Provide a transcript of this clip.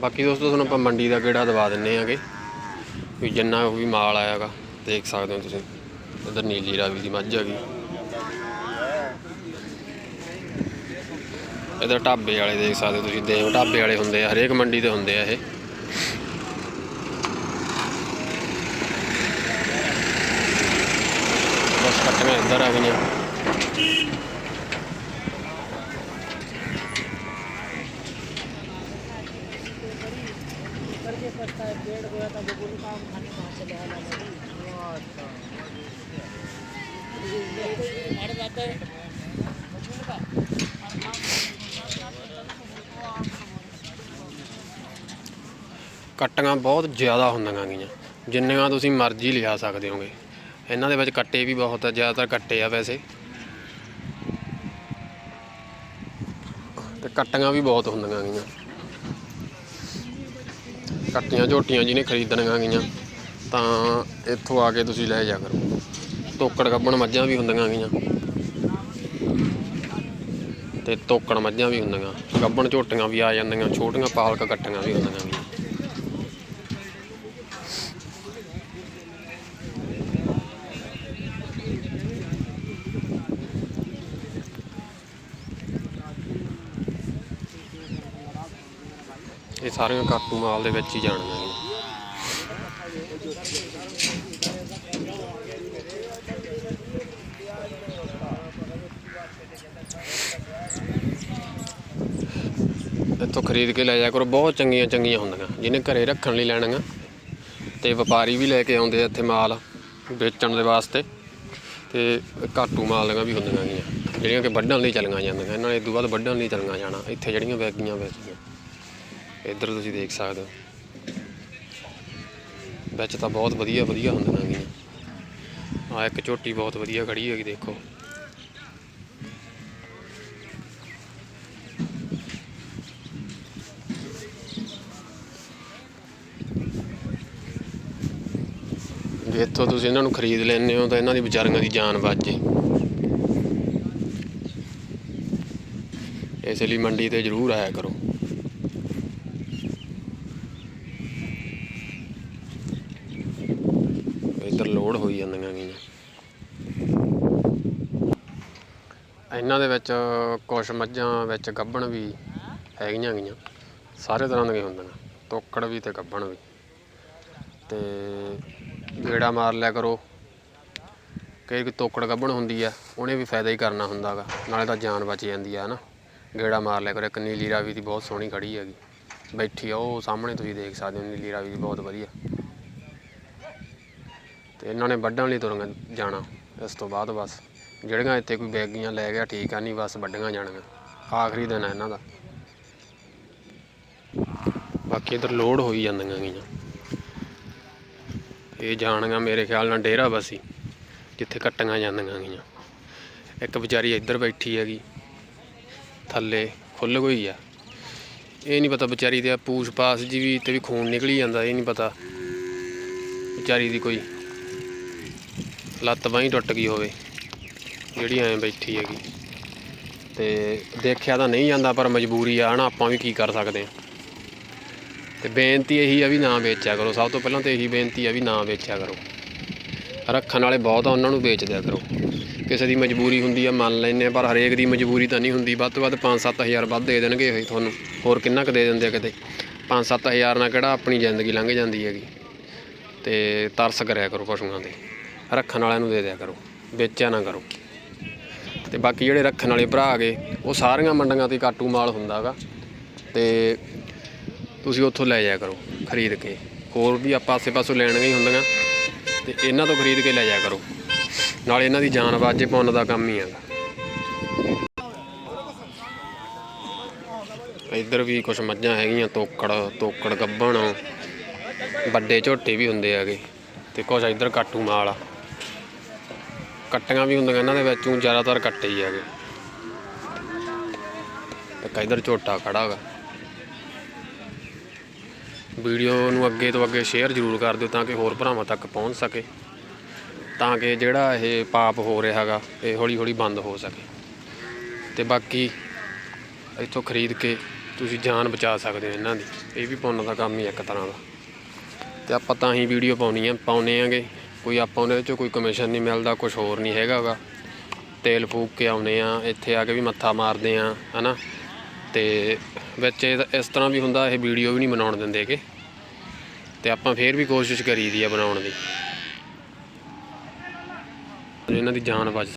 ਬਾਕੀ ਦੋਸਤੋ, ਤੁਹਾਨੂੰ ਆਪਾਂ ਮੰਡੀ ਦਾ ਗੇੜਾ ਦਵਾ ਦਿੰਨੇ ਆਗੇ। ਵੀ ਜਿੰਨਾ ਵੀ ਮਾਲ ਆਇਆਗਾ, ਦੇਖ ਸਕਦੇ ਹੋ ਤੁਸੀਂ। ਇਧਰ ਨੀਲੀ ਰਾਵੀ ਦੀ ਮੱਝ ਹੈਗੀ ਇਧਰ ਢਾਬੇ ਵਾਲੇ ਦੇਖ ਸਕਦੇ ਹੋ ਤੁਸੀਂ। ਦੇਵ ਢਾਬੇ ਵਾਲੇ ਹੁੰਦੇ ਆ, ਹਰੇਕ ਮੰਡੀ ਤੇ ਹੁੰਦੇ ਆ ਇਹ। ਬਸ ਕੱਟੀਆਂ ਇੱਧਰ ਆ ਗਈਆਂ। करके पड़ता है पेड़ गया था बबूल का आम खाने कहाँ से लिया हमारे जाते ਕੱਟੀਆਂ ਬਹੁਤ ਜ਼ਿਆਦਾ ਹੁੰਦੀਆਂ ਗੀਆਂ ਜਿੰਨੀਆਂ ਤੁਸੀਂ ਮਰਜ਼ੀ ਲਿਆ ਸਕਦੇ ਹੋਗੇ ਇਹਨਾਂ ਦੇ ਵਿੱਚ ਕੱਟੇ ਵੀ ਬਹੁਤ ਆ ਜ਼ਿਆਦਾਤਰ ਕੱਟੇ ਆ ਵੈਸੇ ਤੇ ਕੱਟੀਆਂ ਵੀ ਬਹੁਤ ਹੁੰਦੀਆਂ ਗੀਆਂ ਕੱਟੀਆਂ ਝੋਟੀਆਂ ਜਿਹਨੇ ਖਰੀਦਣੀਆਂ ਗੀਆਂ, ਤਾਂ ਇੱਥੋਂ ਆ ਕੇ ਤੁਸੀਂ ਲੈ ਜਾ ਕਰੋ। ਤੋਕੜ ਗੱਬਣ ਮੱਝਾਂ ਵੀ ਹੁੰਦੀਆਂ ਗੀਆਂ। ਤੇ ਤੋਕੜ ਮੱਝਾਂ ਵੀ ਹੁੰਦੀਆਂ। ਗੱਬਣ ਝੋਟੀਆਂ ਵੀ ਆ ਜਾਂਦੀਆਂ, ਛੋਟੀਆਂ ਪਾਲਕ ਕੱਟੀਆਂ ਵੀ ਹੁੰਦੀਆਂ ਗੀਆਂ। ਇਹ ਸਾਰੀਆਂ ਕਾਟੂ ਮਾਲ ਦੇ ਵਿੱਚ ਹੀ ਜਾਣੀਆਂ ਨੇ ਇੱਥੋਂ ਖਰੀਦ ਕੇ ਲੈ ਜਾ ਕਰੋ, ਬਹੁਤ ਚੰਗੀਆਂ ਚੰਗੀਆਂ ਹੁੰਦੀਆਂ, ਜਿਹਨੇ ਘਰੇ ਰੱਖਣ ਲਈ ਲੈਣੀਆਂ ਤੇ ਵਪਾਰੀ ਵੀ ਲੈ ਕੇ ਆਉਂਦੇ ਆ ਇੱਥੇ ਮਾਲ ਵੇਚਣ ਦੇ ਵਾਸਤੇ ਤੇ ਘਾਟੂ ਮਾਲ ਦੀਆਂ ਵੀ ਹੁੰਦੀਆਂ ਗੀਆਂ, ਜਿਹੜੀਆਂ ਕਿ ਵੱਢਣ ਲਈ ਚਲੀਆਂ ਜਾਂਦੀਆਂ, ਇਹਨਾਂ ਨੇ ਇਹ ਬਾਅਦ ਵੱਢਣ ਲਈ ਚਲੀਆਂ ਜਾਣਾ, ਇੱਥੇ ਜਿਹੜੀਆਂ ਵੈਗੀਆਂ ਵੇਚਦੀਆਂ। ਇੱਧਰ ਤੁਸੀਂ ਦੇਖ ਸਕਦੇ ਹੋ। ਵਿੱਚ ਤਾਂ ਬਹੁਤ ਵਧੀਆ ਵਧੀਆ ਹੁੰਦੀਆਂ ਗੀਆਂ ਆ ਇੱਕ ਝੋਟੀ ਬਹੁਤ ਵਧੀਆ ਖੜੀ ਹੈਗੀ, ਦੇਖੋ। ਜੇ ਇੱਥੋਂ ਤੁਸੀਂ ਇਹਨਾਂ ਨੂੰ ਖਰੀਦ ਲੈਂਦੇ ਹੋ, ਤਾਂ ਇਹਨਾਂ ਦੀ ਵਿਚਾਰੀਆਂ ਦੀ ਜਾਨ ਬਚ ਜੇ। ਇਸ ਲਈ ਮੰਡੀ ਤੇ ਜ਼ਰੂਰ ਆਇਆ ਕਰੋ। ਇੱਧਰ ਲੋਡ ਹੋਈ ਜਾਂਦੀਆਂ ਗਈਆਂ। ਇਹਨਾਂ ਦੇ ਵਿੱਚ ਕੁਛ ਮੱਝਾਂ ਵਿੱਚ ਗੱਭਣ ਵੀ ਹੈਗੀਆਂ ਗਈਆਂ। ਸਾਰੇ ਤਰ੍ਹਾਂ ਦੀਆਂ ਹੁੰਦੀਆਂ ਤੋਕੜ ਵੀ ਤੇ ਗੱਭਣ ਵੀ। ਤੇ ਗੇੜਾ ਮਾਰ ਲਿਆ ਕਰੋ। ਕਈ ਕਿ ਤੋਕੜ ਗੱਭਣ ਹੁੰਦੀ ਆ ਉਹਨੇ ਵੀ ਫਾਇਦਾ ਹੀ ਕਰਨਾ ਹੁੰਦਾਗਾ ਨਾਲੇ ਤਾਂ ਜਾਨ ਬਚ ਜਾਂਦੀ ਆ ਹਨਾ। ਗੇੜਾ ਮਾਰ ਲਿਆ ਕਰੋ ਇੱਕ ਨੀਲੀ ਰਾਵੀ ਦੀ ਬਹੁਤ ਸੋਹਣੀ ਖੜੀ ਹੈਗੀ। ਬੈਠੀ ਆ ਉਹ ਸਾਹਮਣੇ ਤੁਸੀਂ ਦੇਖ ਸਕਦੇ ਹੋ ਨੀਲੀ ਰਾਵੀ ਦੀ ਬਹੁਤ ਵਧੀਆ। ਤੇ ਇਹਨਾਂ ਨੇ ਵੱਢਣ ਲਈ ਤੁਰ ਜਾਣਾ, ਇਸ ਤੋਂ ਬਾਅਦ ਬਸ। ਜਿਹੜੀਆਂ ਇੱਥੇ ਕੋਈ ਬੈਗੀਆਂ ਲੈ ਗਿਆ, ਠੀਕ ਆ, ਨਹੀਂ ਬਸ ਵੱਢੀਆਂ ਜਾਣਗੀਆਂ। ਆਖਰੀ ਦਿਨ ਆ ਇਹਨਾਂ ਦਾ। ਬਾਕੀ ਇਧਰ ਲੋਡ ਹੋਈ ਜਾਂਦੀਆਂ ਗੀਆਂ ਇਹ ਜਾਣੀਆਂ ਮੇਰੇ ਖਿਆਲ ਨਾਲ ਡੇਰਾ ਬਸੀ, ਜਿੱਥੇ ਕੱਟੀਆਂ ਜਾਂਦੀਆਂ ਗੀਆਂ ਇੱਕ ਵਿਚਾਰੀ ਇੱਧਰ ਬੈਠੀ ਹੈਗੀ, ਥੱਲੇ ਖੁੱਲ ਗਈ ਆ। ਇਹ ਨਹੀਂ ਪਤਾ ਵਿਚਾਰੀ ਦੇ ਪੂਛ ਪਾਸ ਜੀ ਵੀ ਤੇ ਵੀ ਖੂਨ ਨਿਕਲੀ ਜਾਂਦਾ, ਇਹ ਨਹੀਂ ਪਤਾ। ਵਿਚਾਰੀ ਦੀ ਕੋਈ ਲੱਤ ਬਾਹੀਂ ਟੁੱਟ ਗਈ ਹੋਵੇ, ਜਿਹੜੀ ਐਂ ਬੈਠੀ ਹੈਗੀ। ਤੇ ਦੇਖਿਆ ਤਾਂ ਨਹੀਂ ਜਾਂਦਾ, ਪਰ ਮਜਬੂਰੀ ਆ, ਹਨਾ, ਆਪਾਂ ਵੀ ਕੀ ਕਰ ਸਕਦੇ ਆ ਤੇ ਬੇਨਤੀ ਇਹੀ ਆ ਵੀ ਨਾ ਵੇਚਿਆ ਕਰੋ। ਸਭ ਤੋਂ ਪਹਿਲਾਂ ਤਾਂ ਇਹੀ ਬੇਨਤੀ ਆ ਵੀ ਨਾ ਵੇਚਿਆ ਕਰੋ। ਰੱਖਣ ਵਾਲੇ ਬਹੁਤ ਆ, ਉਹਨਾਂ ਨੂੰ ਵੇਚ ਦਿਆ ਕਰੋ। ਕਿਸੇ ਦੀ ਮਜਬੂਰੀ ਹੁੰਦੀ ਆ, ਮੰਨ ਲੈਂਦੇ ਆ ਪਰ ਹਰੇਕ ਦੀ ਮਜਬੂਰੀ ਤਾਂ ਨਹੀਂ ਹੁੰਦੀ। ਵੱਧ ਤੋਂ ਵੱਧ 5-7000 ਵੱਧ ਦੇ ਦੇਣਗੇ ਇਹ ਤੁਹਾਨੂੰ। ਹੋਰ ਕਿੰਨਾ ਕੁ ਦੇ ਦਿੰਦੇ ਆ ਕਿਤੇ? 5-7000 ਨਾਲ ਕਿਹੜਾ ਆਪਣੀ ਜ਼ਿੰਦਗੀ ਲੰਘ ਜਾਂਦੀ ਹੈਗੀ। ਤੇ ਤਰਸ ਕਰਿਆ ਕਰੋ ਪਸ਼ੂਆਂ ਦੇ ਰੱਖਣ ਵਾਲਿਆਂ ਨੂੰ ਦੇ ਦਿਆ ਕਰੋ, ਵੇਚਿਆ ਨਾ ਕਰੋ। ਤੇ ਬਾਕੀ ਜਿਹੜੇ ਰੱਖਣ ਵਾਲੇ ਭਰਾ ਹੈਗੇ, ਉਹ ਸਾਰੀਆਂ ਮੰਡੀਆਂ ਤੇ ਕਾਟੂ ਮਾਲ ਹੁੰਦਾਗਾ ਤੇ ਤੁਸੀਂ ਉੱਥੋਂ ਲੈ ਜਾਇਆ ਕਰੋ ਖਰੀਦ ਕੇ। ਹੋਰ ਵੀ ਆਪਾਂ ਆਸੇ ਪਾਸੇ ਲੈਣੀਆਂ ਹੀ ਹੁੰਦੀਆਂ, ਤੇ ਇਹਨਾਂ ਤੋਂ ਖਰੀਦ ਕੇ ਲੈ ਜਾਇਆ ਕਰੋ। ਨਾਲ ਇਹਨਾਂ ਦੀ ਜਾਨ ਬਾਜੇ ਪੁੰਨ ਦਾ ਕੰਮ ਹੀ ਹੈਗਾ। ਇੱਧਰ ਵੀ ਕੁਝ ਮੱਝਾਂ ਹੈਗੀਆਂ, ਤੋਕੜ ਤੋਕੜ ਗੱਬਣ ਵੱਡੇ ਝੋਟੇ ਵੀ ਹੁੰਦੇ ਹੈਗੇ। ਤੇ ਕੁਝ ਇੱਧਰ ਕਾਟੂ ਮਾਲ ਆ। ਕੱਟੀਆਂ ਵੀ ਹੁੰਦੀਆਂ ਇਹਨਾਂ ਦੇ ਵਿੱਚੋਂ ਜ਼ਿਆਦਾਤਰ ਕੱਟੇ ਹੀ ਹੈਗੇ। ਇੱਕ ਇੱਧਰ ਝੋਟਾ ਖੜਾ ਹੈਗਾ। ਵੀਡੀਓ ਨੂੰ ਅੱਗੇ ਤੋਂ ਅੱਗੇ ਸ਼ੇਅਰ ਜ਼ਰੂਰ ਕਰ ਦਿਓ ਤਾਂ ਕਿ ਹੋਰ ਭਰਾਵਾਂ ਤੱਕ ਪਹੁੰਚ ਸਕੇ, ਤਾਂ ਕਿ ਜਿਹੜਾ ਇਹ ਪਾਪ ਹੋ ਰਿਹਾ ਹੈਗਾ, ਇਹ ਹੌਲੀ ਹੌਲੀ ਬੰਦ ਹੋ ਸਕੇ। ਤੇ ਬਾਕੀ ਇੱਥੋਂ ਖਰੀਦ ਕੇ ਤੁਸੀਂ ਜਾਨ ਬਚਾ ਸਕਦੇ ਹੋ ਇਹਨਾਂ ਦੀ। ਇਹ ਵੀ ਪੁੰਨ ਦਾ ਕੰਮ ਹੀ ਇੱਕ ਤਰ੍ਹਾਂ ਦਾ। ਤੇ ਆਪਾਂ ਤਾਂ ਹੀ ਵੀਡੀਓ ਪਾਉਣੀ ਆ ਪਾਉਨੇ ਆਂਗੇ। ਕੋਈ ਆਪਾਂ ਉਹਦੇ ਚੋਂ ਕੋਈ ਕਮਿਸ਼ਨ ਨਹੀਂ ਮਿਲਦਾ ਕੁਝ ਹੋਰ ਨਹੀਂ ਹੈਗਾਗਾ। ਤੇਲ ਫੂਕ ਕੇ ਆਉਨੇ ਆ, ਇੱਥੇ ਆ ਕੇ ਵੀ ਮੱਥਾ ਮਾਰਦੇ ਆ, ਹਨਾ। ਤੇ ਵਿੱਚ ਇਹ- ਇਸ ਤਰ੍ਹਾਂ ਵੀ ਹੁੰਦਾ, ਇਹ ਵੀਡੀਓ ਵੀ ਨਹੀਂ ਬਣਾਉਣ ਦਿੰਦੇ ਕਿ ਤੇ ਆਪਾਂ ਫੇਰ ਵੀ ਕੋਸ਼ਿਸ਼ ਕਰੀਦੀ ਆ ਬਣਾਉਣ ਦੀ। ਇਹਨਾਂ ਦੀ ਜਾਨ ਬਚ